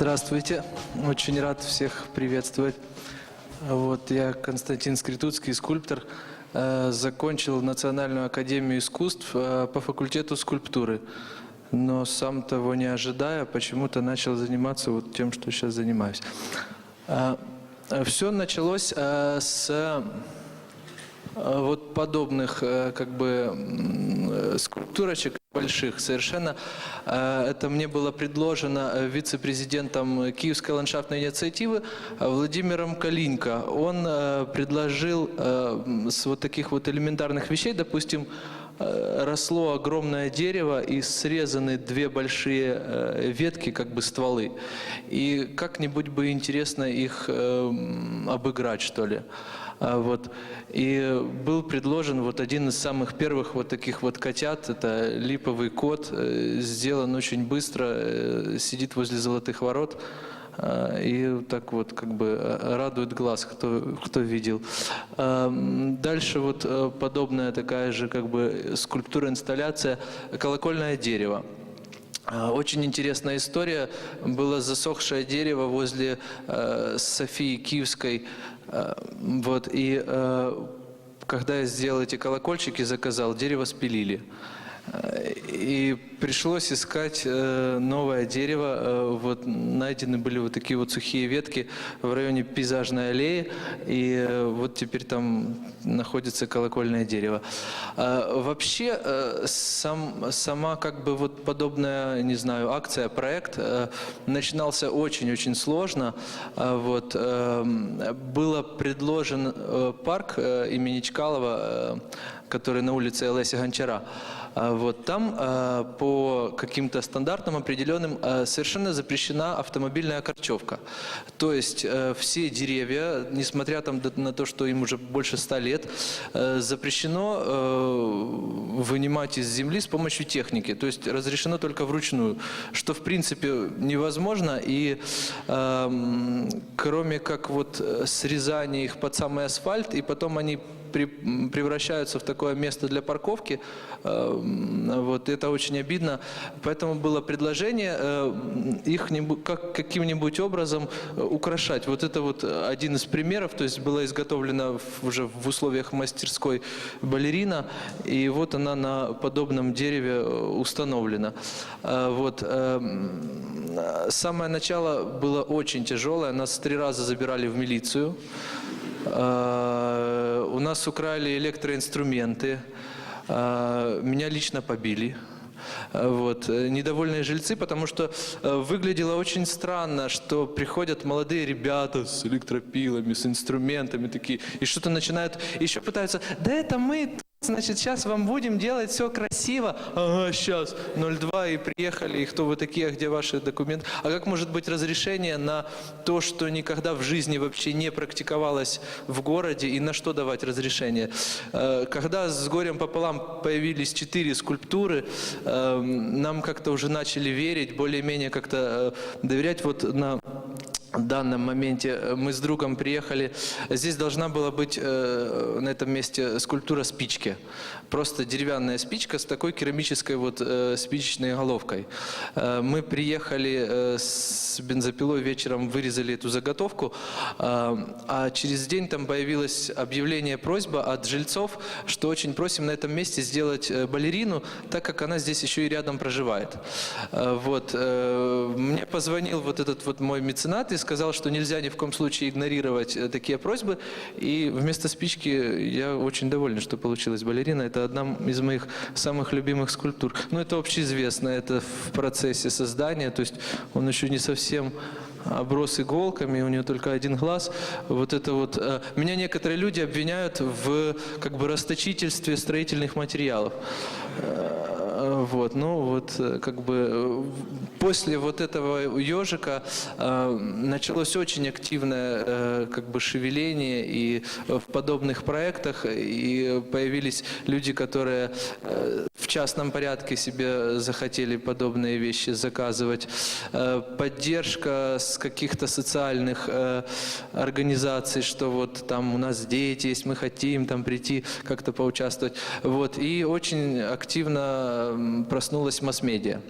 Здравствуйте. Очень рад всех приветствовать. Вот, я Константин Скритуцкий, скульптор. Э, Закончил Национальную академию искусств э, по факультету скульптуры. Но сам того не ожидая, почему-то начал заниматься вот тем, что сейчас занимаюсь. Все началось э, с э, вот подобных э, как бы э, скульптурочек больших совершенно. Э, Это мне было предложено э, вице-президентом Киевской ландшафтной инициативы э, Владимиром Калинко. Он э, предложил с вот таких вот элементарных вещей, допустим, росло огромное дерево и срезаны две большие ветки, как бы стволы. И как-нибудь бы интересно их обыграть, что ли. А, Вот. И был предложен вот один из самых первых вот таких вот котят, это липовый кот, э, сделан очень быстро, э, сидит возле золотых ворот. а, И так вот как бы э, радует глаз, кто, кто видел. А, Дальше вот подобная такая же как бы скульптура, инсталляция «Колокольное дерево». Очень интересная история. Было засохшее дерево возле Софии Киевской. Э, вот, и э, когда я сделал эти колокольчики, заказал, дерево спилили. И пришлось искать э, новое дерево. Э, Вот найдены были вот такие вот сухие ветки в районе пейзажной аллеи. И э, вот теперь там находится колокольное дерево. Вообще сам, сама как бы вот подобная, не знаю, акция, проект начинался очень-очень сложно. Вот, было предложен парк имени Чкалова, который на улице Олеся Гончара. А, Вот там а, по каким-то стандартам определенным а, совершенно запрещена автомобильная корчевка. То есть э, все деревья, несмотря там на то, что им уже больше ста лет, э, запрещено э, вынимать из земли с помощью техники. То есть разрешено только вручную, что в принципе невозможно. И эм, кроме как вот срезания их под самый асфальт, и потом они при- превращаются в такое место для парковки. Э, Вот это очень обидно. Поэтому было предложение э, их не как, каким-нибудь образом э, украшать. Вот это вот э, один из примеров. То есть была изготовлена уже в условиях мастерской балерина, и вот она на подобном дереве установлена. Вот. э, м, э, Самое начало было очень тяжелое. Нас три раза забирали в милицию. Э, У нас украли электроинструменты. Э, Меня лично побили. Э, Вот. Недовольные жильцы, потому что выглядело очень странно, что приходят молодые ребята с электропилами, с инструментами такие, и что-то начинают, еще пытаются, да это мы, значит, сейчас вам будем делать все красиво. Ага, сейчас, 02 и приехали, и кто вы такие, а где ваши документы? А как может быть разрешение на то, что никогда в жизни вообще не практиковалось в городе, и на что давать разрешение? Э, Когда с горем пополам появились четыре скульптуры, э, нам как-то уже начали верить, более-менее как-то э, доверять вот на данном моменте э, мы с другом приехали. Здесь должна была быть э, на этом месте скульптура спички. Просто деревянная спичка с такой керамической вот э, спичечной головкой. Э, мы приехали э, с бензопилой вечером, вырезали эту заготовку, э, а через день там появилось объявление, просьба от жильцов, что очень просим на этом месте сделать э, балерину, так как она здесь еще и рядом проживает. Э, Вот. э, Мне позвонил вот этот вот мой меценат и сказал, что нельзя ни в коем случае игнорировать э, такие просьбы. И вместо спички я очень доволен, что получилась балерина. Это одна из моих самых любимых скульптур. Ну, это общеизвестно, это в процессе создания, то есть он еще не совсем оброс иголками, у нее только один глаз. Вот это вот. э, Меня некоторые люди обвиняют в как бы расточительстве строительных материалов. Э, Вот, ну вот э, как бы э, после вот этого ежика началось очень активное как бы шевеление и в подобных проектах и появились люди, которые в частном порядке себе захотели подобные вещи заказывать. Поддержка с каких-то социальных организаций, что вот там у нас дети есть, мы хотим там прийти как-то поучаствовать. Вот. И очень активно м, проснулась масс-медиа.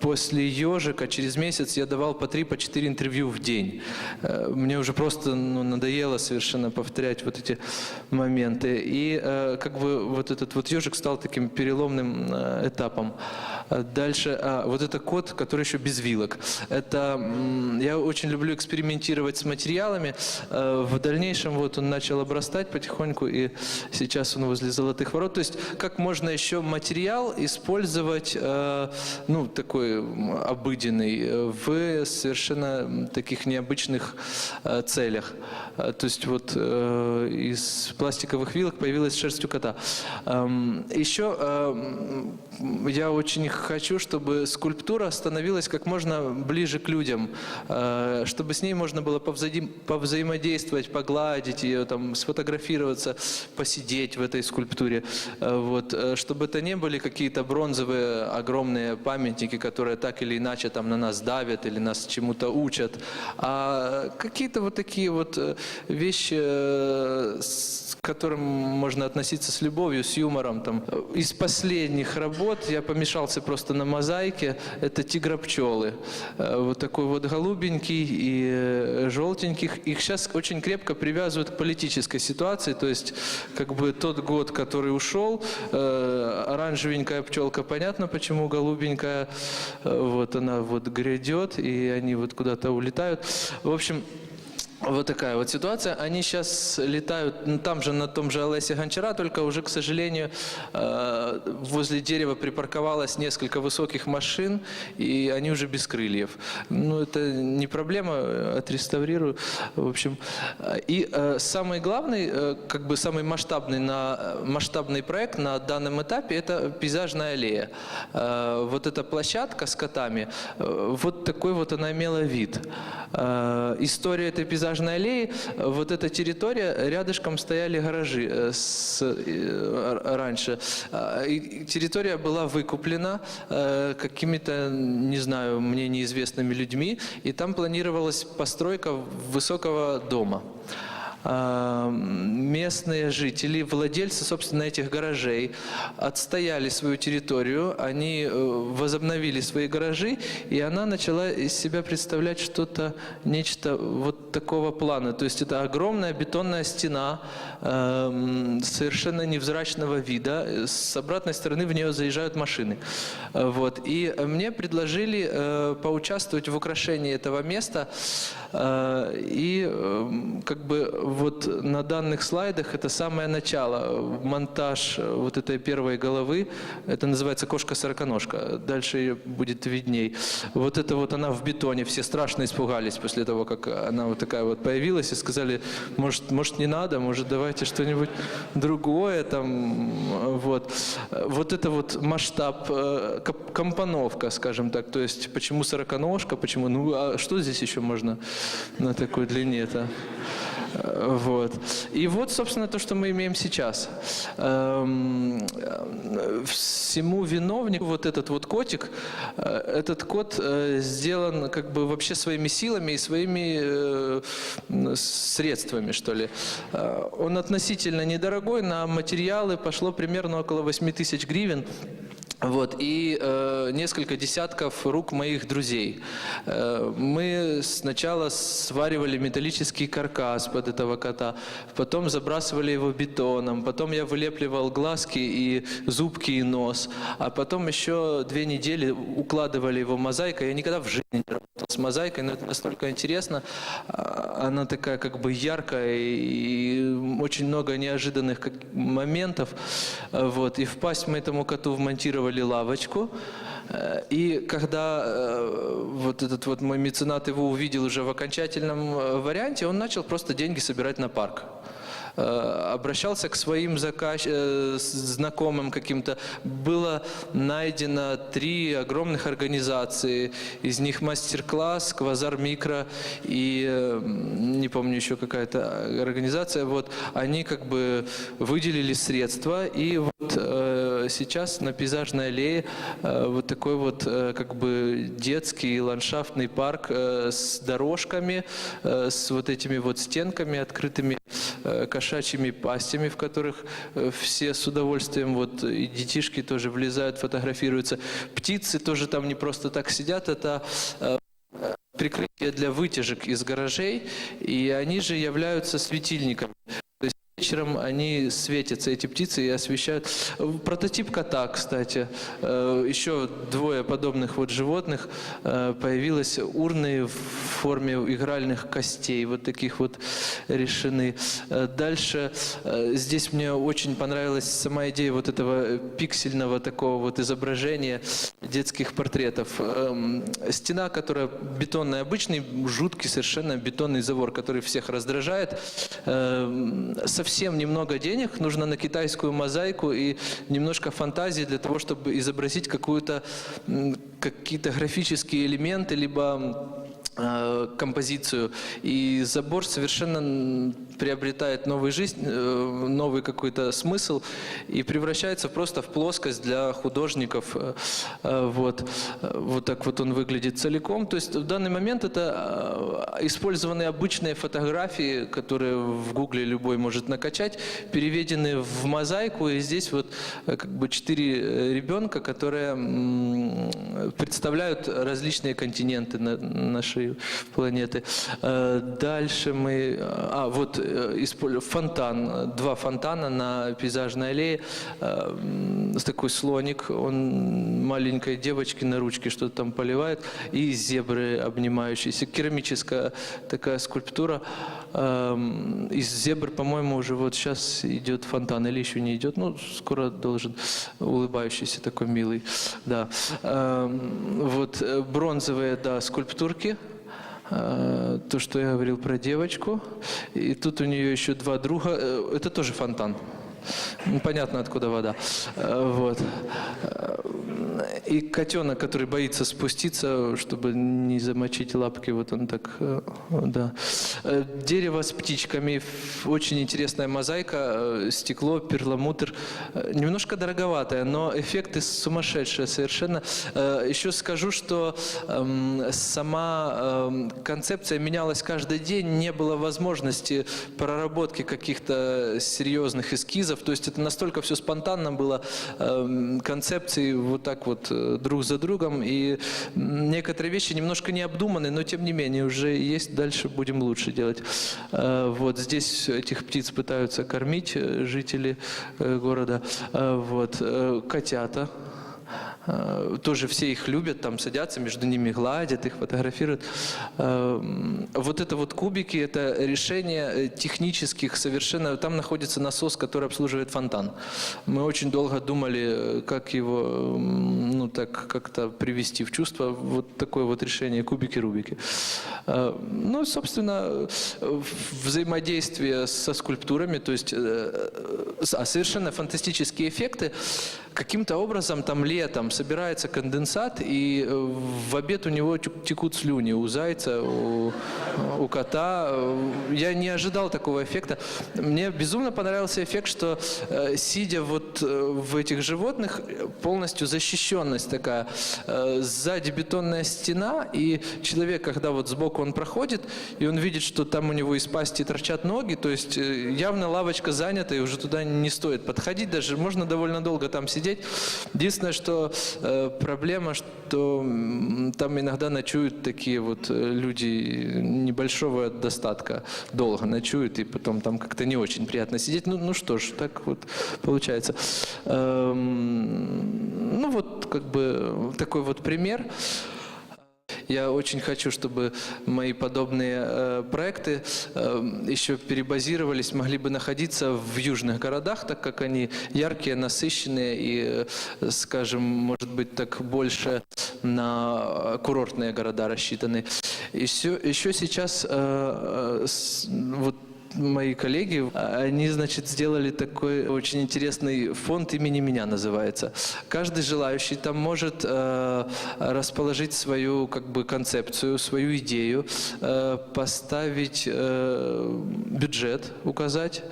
После ежика через месяц я давал по три, по четыре интервью в день. Э, Мне уже просто ну, надоело совершенно повторять вот эти моменты. И э, как бы вот этот вот ежик стал таким переломным э, этапом. Дальше, а, вот это кот, который еще без вилок. Это я очень люблю экспериментировать с материалами. В дальнейшем вот он начал обрастать потихоньку, и сейчас он возле золотых ворот. То есть как можно еще материал использовать, ну такой м, обыденный, э, в совершенно таких необычных э, целях. Э, То есть вот из пластиковых вилок появилась шерсть у кота. Эм, Еще я очень хочу, чтобы скульптура становилась как можно ближе к людям, э, чтобы с ней можно было повзаим- повзаимодействовать, погладить ее, там, сфотографироваться, посидеть в этой скульптуре. Э, Вот, э, чтобы это не были какие-то бронзовые огромные памятники, которые так или иначе там на нас давят или нас чему-то учат, а какие-то вот такие вот вещи, с которым можно относиться с любовью, с юмором. Там. Из последних работ я помешался просто на мозаике. Это тигропчелы. Э, Вот такой вот голубенький и э, желтеньких. Их сейчас очень крепко привязывают к политической ситуации. То есть, как бы тот год, который ушел, э, оранжевенькая пчелка, понятно, почему голубенькая. Вот она вот грядет, и они вот куда-то улетают. В общем, вот такая вот ситуация. Они сейчас летают ну, там же, на том же Олесе Гончара, только уже, к сожалению, э, возле дерева припарковалось несколько высоких машин, и они уже без крыльев. Ну, это не проблема, э, отреставрирую. В общем, Э, и самый главный, как бы самый масштабный, на, масштабный проект на данном этапе – это пейзажная аллея. Вот эта площадка с котами, вот такой вот она имела вид. История этой пейзажной аллеи, э, вот эта территория, рядышком стояли гаражи э, с, э, раньше. А, и Территория была выкуплена какими-то, не знаю, мне неизвестными людьми, и там планировалась постройка высокого дома. А, местные жители, владельцы, собственно, этих гаражей отстояли свою территорию, они э, возобновили свои гаражи, и она начала из себя представлять что-то, нечто вот такого плана. То есть это огромная бетонная стена эм, совершенно невзрачного вида. С обратной стороны в нее заезжают машины. Э, Вот. И мне предложили э, поучаствовать в украшении этого места. Э, И э, как бы вот на данных слайдах это самое начало, монтаж э, вот этой первой головы, это называется кошка-сороконожка, дальше будет видней. Вот это вот она в бетоне, все страшно испугались после того, как она вот такая вот появилась и сказали, может, может не надо, может давайте что-нибудь другое там, вот. Вот это вот масштаб, э, компоновка, скажем так, то есть почему сороконожка, почему, ну а что здесь еще можно на такой длине-то? Вот. И вот, собственно, то, что мы имеем сейчас. Эм, Всему виновник вот этот вот котик, э, этот кот э, сделан как бы вообще своими силами и своими э, средствами, что ли. Он относительно недорогой, на материалы пошло примерно около 8 тысяч гривен. Вот, и э, несколько десятков рук моих друзей. Э, мы сначала сваривали металлический каркас под этого кота, потом забрасывали его бетоном, потом я вылепливал глазки и зубки и нос, а потом еще две недели укладывали его мозаикой. Я никогда в жизни не с мозаикой, но это настолько интересно. А, Она такая как бы яркая и очень много неожиданных моментов. Э, Вот. И в пасть мы этому коту вмонтировали лавочку. Э, И когда э, вот этот вот мой меценат его увидел уже в окончательном э, варианте, он начал просто деньги собирать на парк обращался к своим заказ... э, знакомым каким-то. Было найдено три огромных организации. Из них мастер-класс, Квазар Микро и э, не помню еще какая-то организация. Вот они как бы выделили средства и вот э, сейчас на пейзажной аллее э, вот такой вот э, как бы детский ландшафтный парк э, с дорожками, с вот этими вот стенками открытыми кошачьими пастями, в которых все с удовольствием, вот и детишки тоже влезают, фотографируются. Птицы тоже там не просто так сидят, это прикрытие для вытяжек из гаражей, и они же являются светильниками. Вечером они светятся, эти птицы, и освещают. Прототип кота, кстати. Э, Еще двое подобных вот животных. Э, Появились урны в форме игральных костей, вот таких вот решены. Э, Дальше здесь мне очень понравилась сама идея вот этого пиксельного такого вот изображения детских портретов. Эм, Стена, которая бетонная, обычный жуткий совершенно бетонный забор, который всех раздражает. Эм, Совсем немного денег нужно на китайскую мозаику и немножко фантазии для того, чтобы изобразить какую-то какие-то графические элементы, либо э, композицию. И забор совершенно приобретает новую жизнь, э, новый какой-то смысл и превращается просто в плоскость для художников. Э, э, Вот, вот так вот он выглядит целиком. То есть в данный момент это использованы обычные фотографии, которые в Гугле любой может накачать, переведены в мозаику. И здесь вот как бы четыре ребенка, которые представляют различные континенты на- нашей планеты. Дальше мы... А, вот фонтан. э, Два фонтана на пейзажной аллее. Э, м, с Такой слоник. Он маленькой девочке на ручке что-то там поливает. И зебры обнимающиеся. Керамическая такая скульптура. Эм, Из зебр, по-моему, уже вот сейчас идет фонтан. Или еще не идет. Ну, скоро должен. Улыбающийся такой милый. Да. Эм, Вот э, бронзовые, да, скульптурки. Э, То, что я говорил про девочку. И тут у нее еще два друга. Э, Это тоже фонтан. Ну, Понятно, откуда вода. Э, Вот. И котенок, который боится спуститься, чтобы не замочить лапки, вот он так, э, да. Э, Дерево с птичками, очень интересная мозаика, э, стекло, перламутр. Немножко дороговатое, но эффекты сумасшедшие совершенно. Еще скажу, что эм, сама эм, концепция менялась каждый день, не было возможности проработки каких-то серьезных эскизов, то есть это настолько все спонтанно было, эм, концепции вот так вот друг за другом, и некоторые вещи немножко не обдуманы, но тем не менее уже есть, дальше будем лучше делать. Э, Вот здесь этих птиц пытаются кормить э, жители э, города, вот, котята, тоже все их любят, там садятся, между ними гладят, их фотографируют. Вот это вот кубики, это решение технических совершенно. Там находится насос, который обслуживает фонтан. Мы очень долго думали, как его, так, как-то привести в чувство. Вот такое вот решение, кубики-рубики. Э, Ну, собственно, взаимодействие со скульптурами, то есть э, а совершенно фантастические эффекты. Каким-то образом там летом собирается конденсат, и э, в обед у него текут слюни у зайца, у, у кота. Я не ожидал такого эффекта. Мне безумно понравился эффект, что э, сидя вот в этих животных, полностью защищенность такая. Э, Сзади бетонная стена, и человек, когда вот сбоку он проходит, и он видит, что там у него из пасти торчат ноги, то есть э, явно лавочка занята, и уже туда не стоит подходить даже. Можно довольно долго там сидеть. Единственное, что э, проблема, что там иногда ночуют такие вот люди небольшого достатка, долго ночуют, и потом там как-то не очень приятно сидеть. Ну, ну что ж, так вот получается. Эм, ну вот как бы такой вот пример. Я очень хочу, чтобы мои подобные э, проекты э, еще перебазировались, могли бы находиться в южных городах, так как они яркие, насыщенные и, э, скажем, может быть, так больше на курортные города рассчитаны. Еще, еще сейчас э, э, с- вот мои коллеги, а, они, значит, сделали такой очень интересный фонд имени меня называется. Каждый желающий там может э, расположить свою как бы концепцию, свою идею, э, поставить э, бюджет, указать,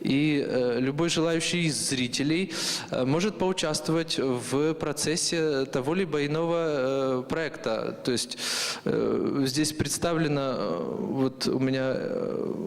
и э, любой желающий из зрителей э, может поучаствовать в процессе того либо иного э, проекта. То есть здесь представлено, вот у меня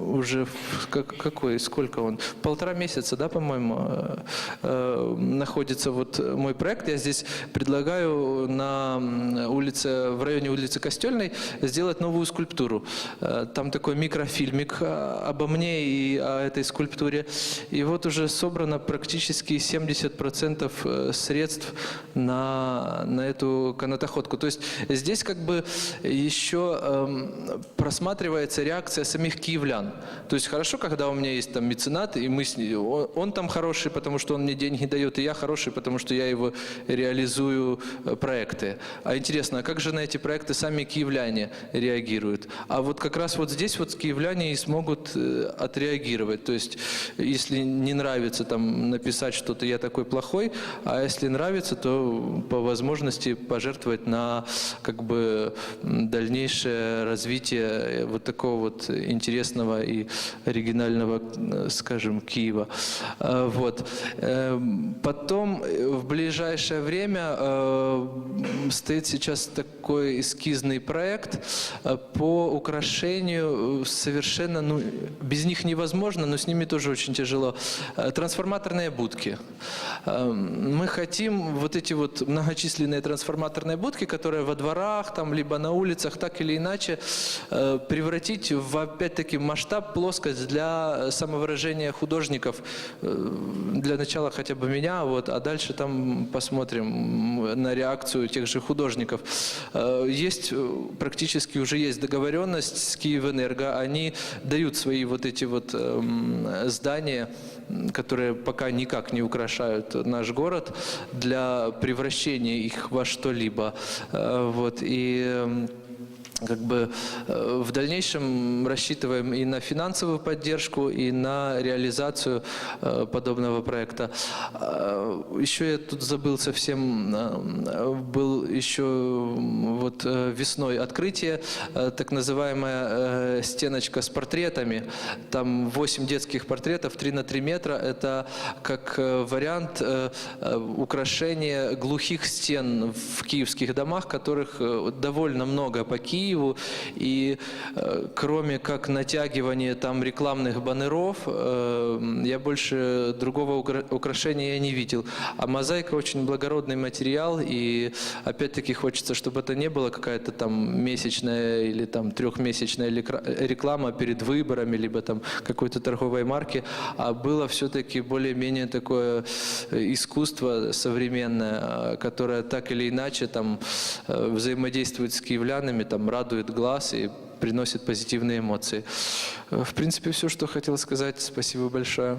уже как, какой, сколько он? Полтора месяца, да, по-моему, находится вот мой проект. Я здесь предлагаю на улице, в районе улицы Костельной сделать новую скульптуру. Там такой микрофильмик э, обо мне и о этой скульптуре. И вот уже собрано практически 70% э, средств на, на эту канатоходку. То есть здесь как бы еще эм, просматривается реакция самих киевлян. То есть хорошо, когда у меня есть там меценат, и мы с ней- он, он там хороший, потому что он мне деньги дает, и я хороший, потому что я его реализую э, проекты. А интересно, а как же на эти проекты сами киевляне реагируют? А вот как раз вот здесь вот киевляне и смогут э, отреагировать. То есть если не нравится там написать что-то «я такой плохой», а если нравится, то по возможности пожертвовать на как бы дальнейшее развитие вот такого вот интересного и оригинального, скажем, Киева. Э, Вот. Эм, Потом э, в ближайшее время э, стоит сейчас такой эскизный проект по украшению совершенно, ну, без них невозможно, но с ними тоже очень тяжело. Э, Трансформаторные будки. Эм, Мы хотим вот эти вот многочисленные трансформаторные будки, которые во дворах, там, либо на улицах, так или иначе, э, превратить в, опять-таки, масштаб, плоскость для самовыражения художников. Э, Для начала хотя бы меня, вот, а дальше там посмотрим на реакцию тех же художников. Есть, практически уже есть договоренность с Киевэнерго, они дают свои вот эти вот эм, здания, которые пока никак не украшают наш город, для превращения их во что-либо. Э, Вот, и эм, как бы э, в дальнейшем рассчитываем и на финансовую поддержку, и на реализацию э, подобного проекта. Э, Еще я тут забыл совсем, был еще вот весной открытие, так называемая стеночка с портретами. Там 8 детских портретов, 3 на 3 метра. Это как вариант украшения глухих стен в киевских домах, которых довольно много по Киеву. И э, кроме как натягивания там рекламных баннеров, э, я больше другого укра- украшения я не видел. А мозаика очень благородный материал, и опять-таки хочется, чтобы это не было какая-то там месячная или там трехмесячная реклама перед выборами, либо там какой-то торговой марки, а было все-таки более-менее такое э, искусство современное, э, которое так или иначе там э, взаимодействует с киевлянами, там радует глаз и приносит позитивные эмоции. Э, В принципе, все, что хотел сказать. Спасибо большое.